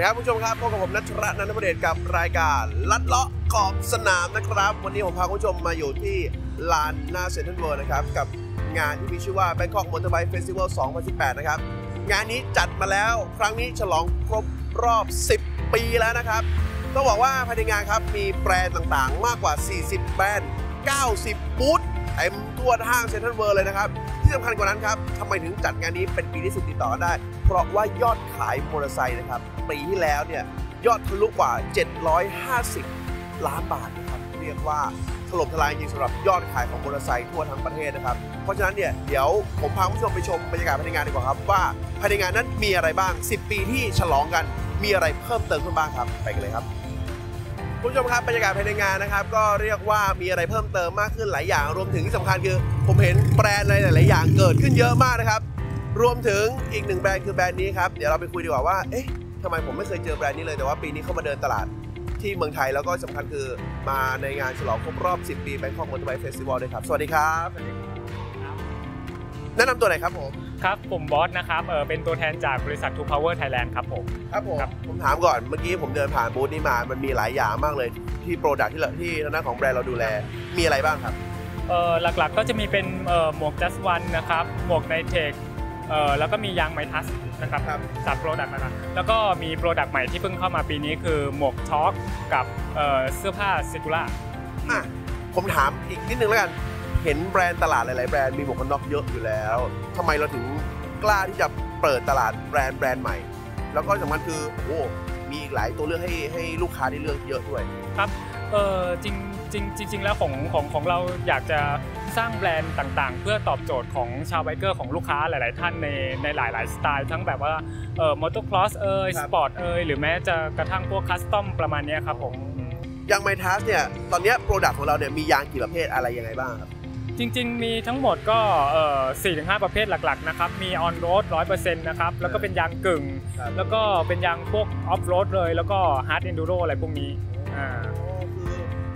ดีครับผู้ชมครับพบกับผมนัทระนันทประเดชกับรายการลัดเลาะขอบสนามนะครับ วันนี้ผมพาผู้ชมมาอยู่ที่ลานหน้าเซ็นทรัลเวิลด์นะครับ กับงานที่มีชื่อว่า Bangkok Motorbike Festival 2018 นะครับ งานนี้จัดมาแล้วครั้งนี้ฉลองครบรอบ 10 ปีแล้วนะครับต้องบอกว่าภายในงานครับมีแบรนด์ต่างๆ มากกว่า 40 แบรนด์ 90 บูธเต็มทั่วห้างเซ็นทรัลเวิลด์เลยนะครับ ที่สำคัญกว่านั้นครับทำไมถึงจัดงานนี้เป็นปีที่10ติดต่อได้ เพราะว่ายอดขายมอเตอร์ไซค์นะครับปีที่แล้วเนี่ยยอดทะลุกว่า 750 ล้านบาทนะครับเรียกว่าถล่มทลายจริงสำหรับยอดขายของมอเตอร์ไซค์ทั่วทั้งประเทศนะครับ เพราะฉะนั้นเนี่ยเดี๋ยวผมพาคุณผู้ชมไปชมบรรยากาศภายในงานดีกว่าครับ ว่าภายในงานนั้นมีอะไรบ้าง 10 ปีที่ฉลองกันมีอะไรเพิ่มเติมขึ้นบ้างครับ ไปกันเลยครับคุณผู้ชมครับบรรยากาศภายในงานนะครับ ก็เรียกว่ามีอะไรเพิ่มเติมมากขึ้นหลายอย่าง รวมถึงที่สำคัญคือ ผมเห็นแบรนด์อะไรหลาย ๆ อย่างเกิดขึ้นเยอะมากนะครับ รวมถึงอีกหนึ่งแบรนด์คือแบรนด์นี้ครับ เดี๋ยวเราไปคุยดีกว่าว่า เอ๊ะทำไมผมไม่เคยเจอแบรนด์นี้เลย แต่ว่าปีนี้เข้ามาเดินตลาดที่เมืองไทยแล้วก็สำคัญคือมาในงานฉลองครบรอบ 10 ปี Bangkok Motorbike Festival ด้วยครับ สวัสดีครับ แนะนำตัวหน่อยครับผม ครับ ผมบอสนะครับ เออเป็นตัวแทนจากบริษัท Two Power Thailand ครับผม ครับผมครับผมถามก่อน เมื่อกี้ผมเดินผ่านบูธนี้มา มันมีหลายอย่างมากเลยที่โปรดักที่เราที่ทางด้านของแบรนด์เราดูแล มีอะไรบ้างครับ เออหลักๆก็จะมีเป็นเออหมวก just one นะครับ หมวกในเทค เออแล้วก็มียางไมทัสนะครับครับสามโปรดักต์นะครับแล้วก็มีโปรดักต์ใหม่ที่เพิ่งเข้ามาปีนี้คือหมวกช็อคกับเออเสื้อผ้าซิกูล่า อะผมถามอีกนิดนึงแล้วกัน เห็นแบรนด์ตลาดหลาย ๆ แบรนด์มีหมวกกันน็อกเยอะอยู่แล้วทำไมเราถึงกล้าที่จะเปิดตลาดแบรนด์แบรนด์ใหม่ แล้วก็สำคัญคือโอ้มีอีกหลายตัวเลือกให้ให้ลูกค้าได้เลือกเยอะด้วยเออจริง จริงจริงๆแล้วของของของเราอยากจะสร้างแบรนด์ต่างๆ เพื่อตอบโจทย์ของชาวไบเกอร์ของลูกค้าหลาย ๆ ท่านในในหลาย ๆ สไตล์ ทั้งแบบว่าเออมอเตอร์คลอสเอยครัสบปอร์ตเอยหรือแม้จะกระทั่งพวกคัสตอมประมาณเนี้ยครับผมยางไมทัสเนี่ยตอนเนี้โปรดักต์ของเราเนี่ยมียางกี่ประเภทอะไรยังไงบ้างครับจริง ๆ มีทั้งหมดก็เอ่อ4-5ประเภทหลัก ๆ นะครับ มีออนโรด100%นะครับ แล้วก็เป็นยางกึ่งครับแล้วก็เป็นยางพวกออฟโรดเลย แล้วก็ฮาร์ดเอนดูโรอะไรพวกนี้ อ่า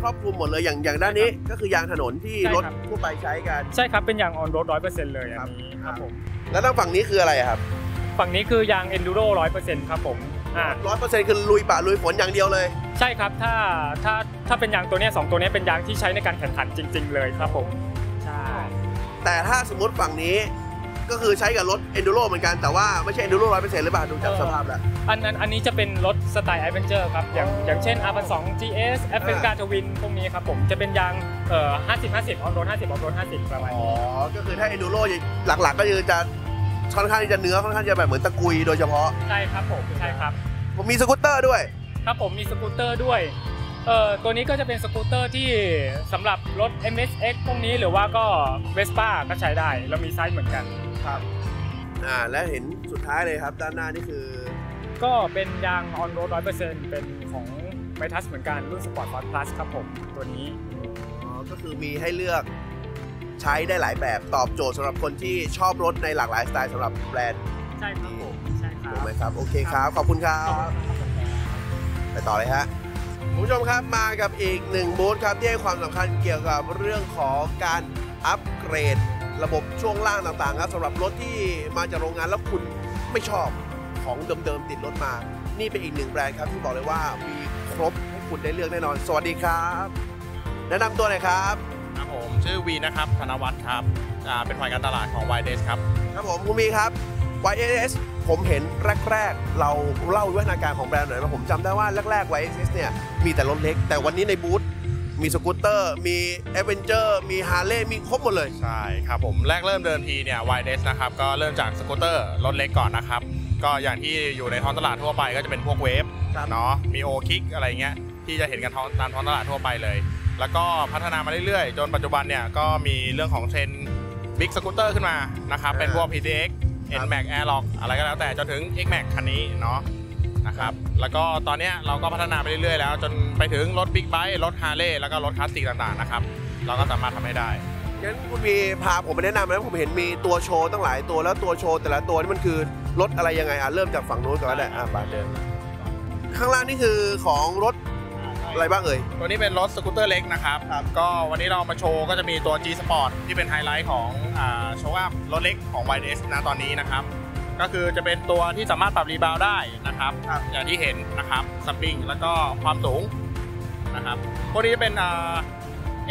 คือครอบคลุมหมดเลยอย่างอย่างด้านนี้ก็คือยางถนนที่ใช่รถครับทั่วไปใช้กัน ใช่ครับเป็นยางออนโรด100%เลยครัอับนนี้ครับผมแล้วทางฝั่งนี้คืออะไรอะครับ ฝั่งนี้คือยาง Enduro 100%ครับผมอ่าร้อยเปอร์เซ็นต์คือลุยป่าลุยฝนอย่างเดียวเลย ใช่ครับถ้าถ้าถ้าเป็นยางตัวเนี้ยสองตัวเนี้ยเป็นยางที่ใช้ในการแข่งขันจริง ๆ เลยครับผมใช่แต่ถ้าสมมติฝั่งนี้ ก็คือใช้กับรถ enduro เหมือนกันแต่ว่าไม่ใช่ enduro ร้อยเปอร์เซ็นต์หรือเปล่าดูจากสภาพแล้วอันนั้นอันนี้จะเป็นรถสไตล์ Adventure ครับ อย่างอ๋อออย่างเช่น R2 GS a f r i c a Twin พวกนี้ครับผมจะเป็นยางเอ่อ50 50 on road 50 on road 50 ประมาณอ๋อนี้ก็คือถ้า enduro หลักๆ ก็คือจะค่อนข้างที่จะเนื้อค่อนข้างจะแบบเหมือนตะกุยโดยเฉพาะใช่ครับผมใช่ครับผมมีสกูตเตอร์ด้วย ครับผมมีสกูตเตอร์ด้วยเอ่อตัวนี้ก็จะเป็นสกูตเตอร์ที่สำหรับรถ MSX พวกนี้หรือว่าก็ Vespa ก็ใช้ได้เรามีไซส์เหมือนกัน ครับอ่าและเห็นสุดท้ายเลยครับ ด้านหน้านี่คือ ก็เป็นยาง on road 100%เป็นของไมทัสเหมือนกันรุ่น Sport Fast Plus ครับผมตัวนี้อ๋อก็คือมีให้เลือกใช้ได้หลายแบบตอบโจทย์สำหรับคนที่ชอบรถในหลากหลายสไตล์สำหรับแบรนด์ใช่ครับผมใช่ครัถูบกไหมครับโอเคครับ ขอบคุณครับ ไปต่อเลยฮะคุณผู้ชมครับมากับอีกหนึ่งบูธครับที่ให้ความสำคัญเกี่ยวกับเรื่องของการอัปเกรด ระบบช่วงล่างต่างๆครับสำหรับรถที่มาจากโรงงานแล้วคุณไม่ชอบของเดิมๆติดรถมา นี่เป็นอีกหนึ่งแบรนด์ครับที่บอกเลยว่ามีครบให้คุณได้เลือกแน่นอน สวัสดีครับ แนะนำตัวหน่อยครับ ครับผมชื่อวีนะครับธนวัฒน์ครับอ่าเป็นฝ่ายการตลาดของ y d e s ครับ ครับผมคุณมีครับ YSS ผมเห็นแรกๆ เราเล่าวิวัฒนาการของแบรนด์หน่อยว่าผมจำได้ว่าแรกๆ YSS เนี่ยมีแต่รถเล็ก แต่วันนี้ในบูธ มีสกูตเตอร์ มีเอเวนเจอร์ มีฮาร์เลย์มีครบหมดเลย ใช่ครับผมแรกเริ่มเดิมทีเนี่ย y d e s นะครับก็เริ่มจากสกูตเตอร์รถเล็กก่อนนะครับ ก็อย่างที่อยู่ในท้องตลาดทั่วไปก็จะเป็นพวกเวฟครับ เนาะมีโอคิกอะไรเงี้ยที่จะเห็นกันท้องตามท้องตลาดทั่วไปเลย แล้วก็พัฒนามาเรื่อยๆ จนปัจจุบันเนี่ยก็มีเรื่องของเทรนบิ๊กสกูตเตอร์ขึ้นมานะครับเป็นพวก PTX NMAX Airlock อะไรก็แล้วแต่จนถึง XMAX คันนี้เนาะ นะครับแล้วก็ตอนเนี้ยเราก็พัฒนาไปเรื่อยๆแล้ว จนไปถึงรถบิ๊กไบค์รถฮาร์เลย์แล้วก็รถคลาสสิกต่างๆนะครับเราก็สามารถทำให้ได้งั้นคุณมีพาผมไปแนะนำนะผมเห็นมีตัวโชว์ตั้งหลายตัวแล้วตัวโชว์แต่ละตัวนี่มันคือรถอะไรยังไงอะเริ่มจากฝั่งนู้นก่อนก็ได้อะไปเดินข้างล่างนี่คือของรถอะไรบ้างเอ่ย ตัวนี้เป็นรถสกูตเตอร์เล็กนะครับครับก็วันนี้เรามาโชว์ก็จะมีตัว G Sport ที่เป็นไฮไลท์ของอ่าโชว์อัพรถเล็กของ y d s นะตอนนี้นะครับ ก็คือจะเป็นตัวที่สามารถปรับรีบาวด์ได้นะครับครับอย่างที่เห็นนะครับสปริงแล้วก็ความสูงนะครับพวกนี้จะเป็นอ่า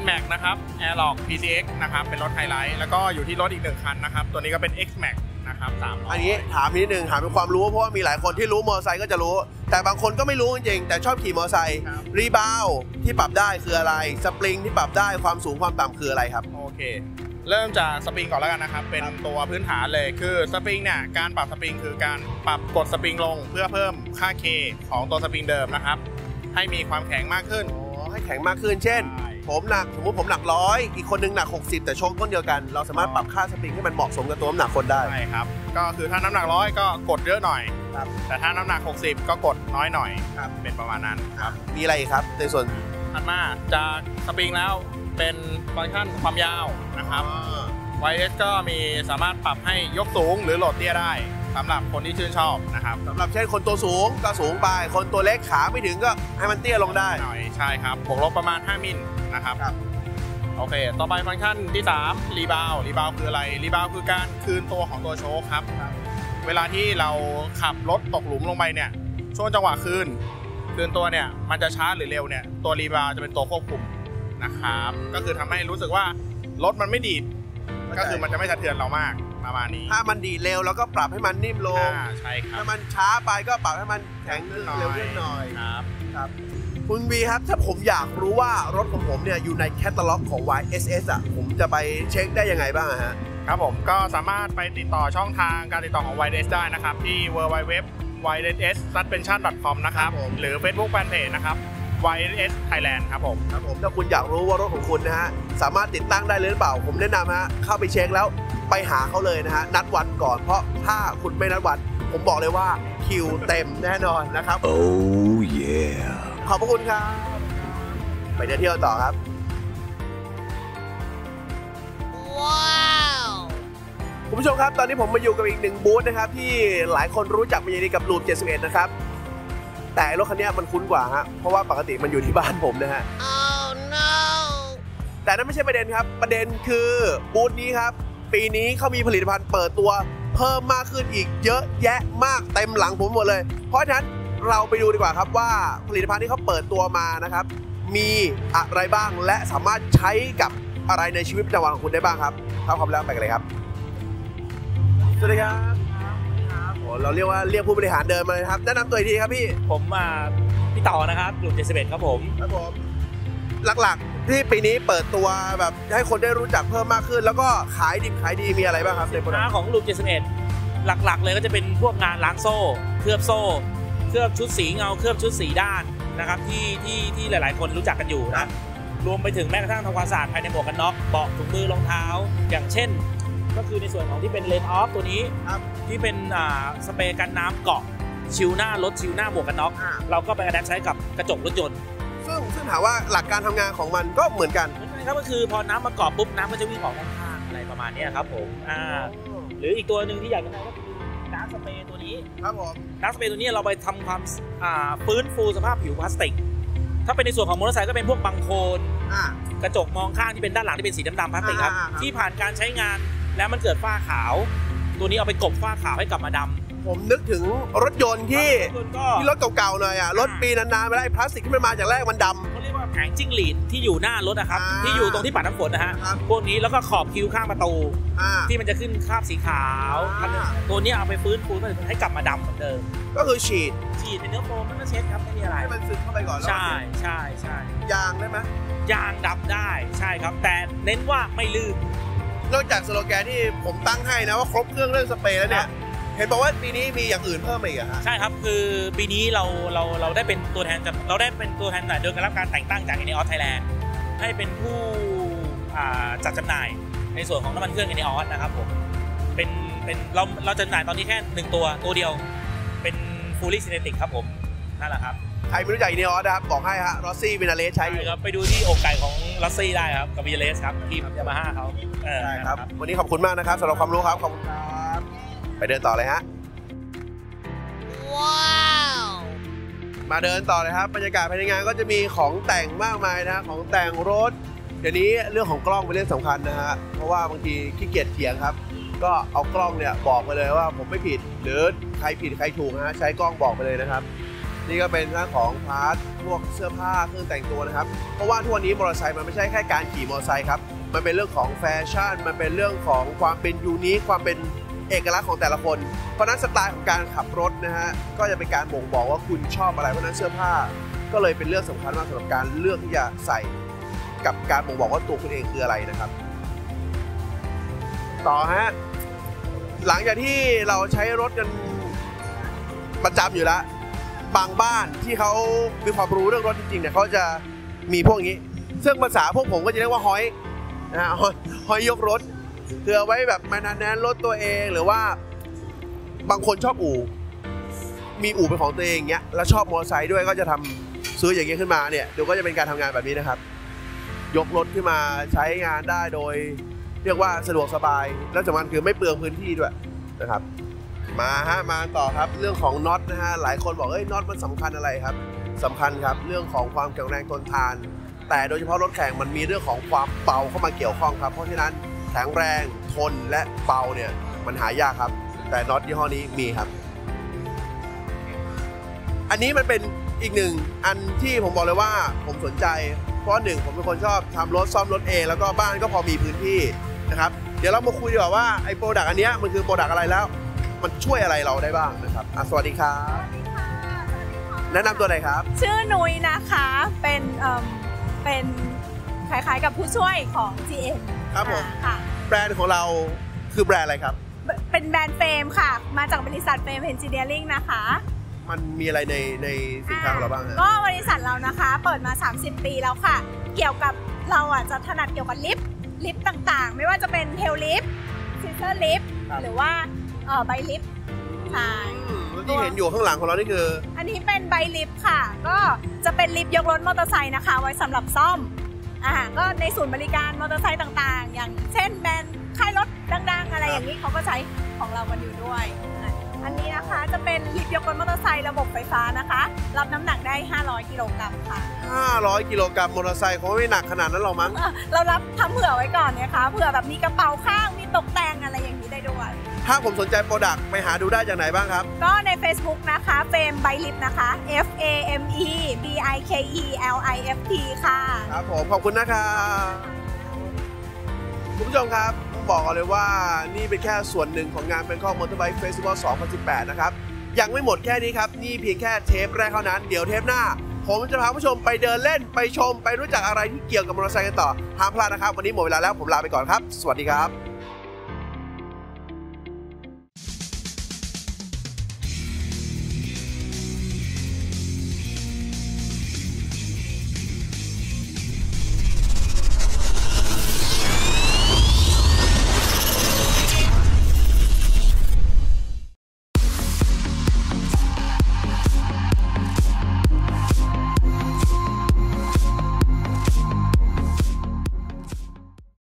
NMAX นะครับ Airlock PCX นะครับเป็นรถไฮไลท์แล้วก็อยู่ที่รถอีกหนึ่งคันนะครับตัวนี้ก็เป็น XMAX นะครับ300อันนี้ถามนิดนึงถามเป็นความรู้เพราะว่ามีหลายคนที่รู้มอเตอร์ไซค์ก็จะรู้ แต่บางคนก็ไม่รู้จริงๆแต่ชอบขี่มอเตอร์ไซค์ครับรีบาวที่ปรับได้คืออะไรสปริงที่ปรับได้ความสูงความต่ำคืออะไรครับโอเค เริ่มจากสปริงก่อนแล้วกันนะครับเป็นตัวพื้นฐานเลยคือสปริงเนี่ยการปรับสปริงคือการปรับกดสปริงลงเพื่อเพิ่มค่า K ของตัวสปริงเดิมนะครับ ให้มีความแข็งมากขึ้นอ๋อให้แข็งมากขึ้น เช่น ผมหนักสมมติผมหนักร้อยอีกคนนึงหนัก 60 แต่โชคต้นเดียวกัน เราสามารถปรับค่าสปริงให้มันเหมาะสมกับตัวน้ำหนักคนได้ใช่ครับก็คือถ้าน้ำหนักร้อยก็กดเยอะหน่อยครับแต่ถ้าน้ำหนัก 60 ก็กดน้อยหน่อยครับเป็นประมาณนั้นครับมีอะไรอีกครับในส่วนถัดมาจากสปริงแล้ว เป็นฟังก์ชันความยาวนะครับ YS ก็มีสามารถปรับให้ยกสูงหรือโหลดเตี้ยได้สำหรับคนที่ชื่นชอบนะครับสำหรับเช่นคนตัวสูงก็สูงไป คนตัวเล็กขาไม่ถึงก็ให้มันเตี้ยลงได้หน่อยใช่ครับบวกลบประมาณ 5 มิลนะครับครับโอเค ต่อไปฟังก์ชันที่3รีบาวรีบาวคืออะไรรีบาวคือการคืนตัวของตัวโชคครับ เวลาที่เราขับรถตกหลุมลงไปเนี่ย ช่วงจังหวะคืน คืนตัวเนี่ยมันจะช้าหรือเร็วเนี่ยตัวรีบาวจะเป็นตัวควบคุม นะครับ ก็คือทำให้รู้สึกว่ารถมันไม่ดีดก็คือมันจะไม่สะเทือนเรามากประมาณนี้ถ้ามันดีดเร็วแล้วก็ปรับให้มันนิ่มลง อ่าใช่ครับ ถ้ามันช้าไปก็ปรับให้มันแข็งขึ้นเร็วขึ้นหน่อย ครับ คุณวีครับ ถ้าผมอยากรู้ว่ารถของผมเนี่ยอยู่ในแคตตาล็อกของ YSS อะ ผมจะไปเช็คได้ยังไงบ้างอะฮะ ครับผมก็สามารถไปติดต่อช่องทางการติดต่อของ YDS ได้นะครับ ที่ www YDS suspension com นะครับ ครับผม หรือ Facebook Fanpage นะครับ YDS Thailand ครับผม ครับผมถ้าคุณอยากรู้ว่ารถของคุณนะฮะ สามารถติดตั้งได้เลยหรือเปล่า ผมแนะนำฮะ เข้าไปเช็คแล้วไปหาเขาเลยนะฮะ นัดวันก่อน เพราะถ้าคุณไม่นัดวัน ผมบอกเลยว่าคิวเต็มแน่นอนนะครับ Oh yeah. ขอบพระคุณครับ ไปเดินเที่ยวต่อครับคุณผู้ชมครับ ตอนนี้ผมมาอยู่กับอีกหนึ่งบูธนะครับที่หลายคนรู้จักเป็นอย่างดีกับรูป71 นะครับ แต่รถคันนี้มันคุ้นกว่าฮะเพราะว่าปกติมันอยู่ที่บ้านผมนะฮะแต่นั่นไม่ใช่ประเด็นครับ ประเด็นคือบูธนี้ครับ ปีนี้เขามีผลิตภัณฑ์เปิดตัวเพิ่มมากขึ้นอีกเยอะแยะมากเต็มหลังผมหมดเลย เพราะฉะนั้นเราไปดูดีกว่าครับว่าผลิตภัณฑ์ที่เขาเปิดตัวมานะครับ มีอะไรบ้างและสามารถใช้กับอะไรในชีวิตประจำวันของคุณได้บ้างครับถ้าพร้อมแล้วไปกันเลยครับ สวัสดีครับโอ้ เราเรียกว่าเรียกผู้บริหารเดินมาเลยครับแนะนำตัวอีกทีครับพี่ผมอ่าพี่ต่อนะครับกลุ่ม71ครับผม ครับผมหลักๆ ที่ปีนี้เปิดตัวแบบให้คนได้รู้จักเพิ่มมากขึ้น แล้วก็ขายดิบขายดีมีอะไรบ้างครับในโปรดัร้ากต์ของกลุ่ม71 หลักๆ เลยก็จะเป็นพวกงานล้างโซ่ เคลือบโซ่ เคลือบชุดสีเงา เคลือบชุดสีด้านนะครับที่ที่ที่หลายๆ คนรู้จักกันอยู่นะรวมไปถึงแม้กระทั่งทำความสะอาดภายในหมวกกันน็อกเบาะถุงมือรองเท้า อย่างเช่น ก็คือในส่วนของที่เป็นเลนออฟตัวนี้ครับที่เป็นอ่าสเปรย์กันน้ำเกาะชิวหน้ารถชิวหน้าหมวกกันน็อกอ่าเราก็ไปอัดแอปใช้กับกระจกรถยนต์ ซึ่งซึ่งถามว่าหลักการทำงานของมันก็เหมือนกันเหมือนกันครับก็คือพอน้ำมาเกาะปุ๊บน้ำก็จะวิ่งออกด้านข้างอะไรประมาณเนี้ยครับผมอ่าหรืออีกตัวหนึ่งที่อยากจะแนะนำก็คือดาร์กสเปรย์ตัวนี้ครับผมดาร์กสเปรย์ตัวนี้เราไปทำความอ่าฟื้นฟูสภาพผิวพลาสติก ถ้าเป็นในส่วนของมอเตอร์ไซค์ก็เป็นพวกบังโคลนอ่ากระจกมองข้างที่เป็นด้านหลังที่เป็นสีดำๆพลาสติกครับอ่าครับที่ผ่านการใช้งาน แล้วมันเกิดฝ้าขาว ตัวนี้เอาไปกลบฝ้าขาวให้กลับมาดำผมนึกถึงรถยนต์ที่รถก็ที่รถเก่าๆหน่อยอะรถปีนานๆไปได้พลาสติกที่มันมาจากแรกมันดเขาเรียกว่าแผงจิ้งหรีดที่อยู่หน้ารถนะครับ อ่าที่อยู่ตรงที่ปัดน้ำฝนนะฮะครับ พวกนี้แล้วก็ขอบคิ้วข้างประตูำอ่า ที่มันจะขึ้นคราบสีขาวอ่า ตัวเนี้ยเอาไปฟื้นฟูให้กลับมาดำเหมือนเดิมก็คือฉีดฉีดในเนื้อโฟมแล้วก็เช็ดครับไม่มีอะไร ให้มันซึมเข้าไปก่อนแล้วใช่ใช่ใช่ยางได้ไหมยางดำได้ใช่ครับ แต่เน้นว่าไม่ลื่น นอกจากสโลแกนที่ผมตั้งให้นะว่าครบเครื่องเรื่องสเปรย์แล้วเนี่ย เห็นบอกว่าปีนี้มีอย่างอื่นเพิ่มมาอีกอะฮะใช่ครับคือปีนี้เราเราเราได้เป็นตัวแทนจำเราได้เป็นตัวแทนจำหน่ายโดยการรับการแต่งตั้งจาก n อ o s Thailand ให้เป็นผู้อ่าจัดจำหน่ายในส่วนของน้ำมันเครื่อง n อ o s นะครับผมเป็นเป็นเราเราจำหน่ายตอนนี้แค่หนึ่งตัวตัวเดียว เป็น fully synthetic ครับผมนั่นแหละครับ ใครไม่รู้จักอีเนออสนะครับบอกให้ฮะรอสซี่วินาเลสใช้อยู่ครับไปดูที่อกไก่ของลัสซี่ได้ครับกับวีเลสครับทีมยามาฮ่าเขาเออใช่นั่นคแหรับละวันนี้ขอบคุณมากนะครับสำหรับความรู้ครับขอบคุณครับไปเดินต่อเลยฮะมาเดินต่อเลยครับบรรยากาศภายในงานก็จะมีของแต่งมากมายนะฮะของแต่งรถเดี๋ยวนี้เรื่องของกล้องเป็นเรื่องสำคัญนะฮะเพราะว่าบางทีขี้เกียจเถียงครับไปก็เอากล้องเนี่ยบอกไปเลยว่าผมไม่ผิด หรือใครผิดใครถูกนะฮะใช้กล้องบอกไปเลยนะครับ นี่ก็เป็นเรื่องของพาร์ทพวกเสื้อผ้าเครื่องแต่งตัวนะครับ เพราะว่าทุกวันนี้มอเตอร์ไซค์มันไม่ใช่แค่การขี่มอเตอร์ไซค์ครับ มันเป็นเรื่องของแฟชั่น มันเป็นเรื่องของความเป็นยูนิค ความเป็นเอกลักษณ์ของแต่ละคน เพราะนั้นสไตล์ของการขับรถนะฮะ ก็จะเป็นการบ่งบอกว่าคุณชอบอะไร เพราะฉะนั้นเสื้อผ้า ก็เลยเป็นเรื่องสำคัญมากสำหรับการเลือกที่จะใส่ กับการบ่งบอกว่าตัวคุณเองคืออะไรนะครับ ต่อฮะ หลังจากที่เราใช้รถกันประจำอยู่แล้ว บางบ้านที่เขามีความรู้เรื่องรถจริงๆเนี่ยเขาจะมีพวกนี้ ซึ่งภาษาพวกผมก็จะเรียกว่าฮอยนะฮะฮอยฮอยยกรถคือเอาไว้แบบมานานแนนรถตัวเองหรือว่าบางคนชอบอู่ มีอู่เป็นของตัวเองเงี้ยแล้วชอบมอเตอร์ไซค์ด้วยก็จะทำซื้ออย่างเงี้ยขึ้นมาเนี่ยเดี๋ยวก็จะเป็นการทำงานแบบนี้นะครับ ยกรถขึ้นมาใช้งานได้โดย เรียกว่าสะดวกสบาย และสำคัญคือไม่เปลืองพื้นที่ด้วยนะครับ มาฮะมาต่อครับเรื่องของน็อตนะฮะหลายคนบอกเอ้ยน็อตมันสำคัญอะไรครับสำคัญครับเรื่องของความแข็งแรงทนทาน แต่โดยเฉพาะรถแข่งมันมีเรื่องของความเบาเข้ามาเกี่ยวข้องครับ เพราะฉะนั้นแข็งแรงทนและเบาเนี่ยมันหายากครับ แต่น็อตยี่ห้อนี้มีครับ อันนี้มันเป็นอีกหนึ่งอันที่ผมบอกเลยว่าผมสนใจ เพราะหนึ่งผมเป็นคนชอบทำรถซ่อมรถเองแล้วก็บ้านก็พอมีพื้นที่นะครับ เดี๋ยวเรามาคุยดีกว่าว่าไอ้โปรดักต์อันนี้มันคือโปรดักต์อะไรแล้ว มันช่วยอะไรเราได้บ้างนะครับอะสวัสดีครับแนะนำตัวหน่อยครับ ชื่อนุ้ยนะคะเป็นเอิ่มเป็นคล้ายๆกับผู้ช่วยของ GM ครับผมค่ะ แบรนด์ของเราคือแบรนด์อะไรครับ เป็นแบรนด์เฟรมค่ะ มาจากบริษัทเฟรมเอนจิเนียริงนะคะ มันมีอะไรในในสินค้าของเราบ้างฮะก็บริษัทเรานะคะเปิดมา 30 ปีแล้วค่ะ เกี่ยวกับเราอะจะถนัดเกี่ยวกับลิฟต์ลิฟต์ต่างๆ ไม่ว่าจะเป็นเทลลิฟต์ซิสเตอร์ลิฟต์หรือว่า เอ่อไบลิฟต์ใช่อืมแล้วที่เห็นอยู่ข้างหลังของเรานี่คือ อันนี้เป็นไบลิฟต์ค่ะ ก็จะเป็นลิฟต์ยกรถมอเตอร์ไซค์นะคะ ไว้สำหรับซ่อมอ่าก็ในศูนย์บริการมอเตอร์ไซค์ต่างๆ อย่างเช่นแบรนด์ค่ายรถดังๆ อะไรอย่างนี้เขาก็ใช้ของเรากันอยู่ด้วยอะอันนี้นะคะจะเป็นลิฟต์ยกรถมอเตอร์ไซค์ระบบไฟฟ้านะคะ รับน้ำหนักได้ 500 กิโลกรัมค่ะ 500 กิโลกรัมมอเตอร์ไซค์คงไม่หนักขนาดนั้นหรอกมั้งอะเรารับทำเผื่อไว้ก่อนนะคะเผื่อแบบมีกระเป๋าข้างมีตกแต่งอะไรอย่างนี้ได้ด้วย ถ้าผมสนใจโปรดักต์ไปหาดูได้จากไหนบ้างครับ ก็ใน Facebook นะคะเฟรมไบลิฟนะคะ F A M E B I K E L I F T ค่ะ ครับผม ขอบคุณนะครับคุณผู้ชมครับต้องบอกก่อนเลยว่านี่เป็นแค่ส่วนหนึ่งของงานเป็นข้อมอเตอร์ไบค์เฟสติวัล2018 นะครับ ยังไม่หมดแค่นี้ครับ นี่เพียงแค่เทปแรกเท่านั้น เดี๋ยวเทปหน้า ผมจะพาผู้ชมไปเดินเล่นไปชม ไปรู้จักอะไรที่เกี่ยวกับมอเตอร์ไซค์กันต่อห้ามพลาดนะครับ วันนี้หมดเวลาแล้วผมลาไปก่อนครับ สวัสดีครับ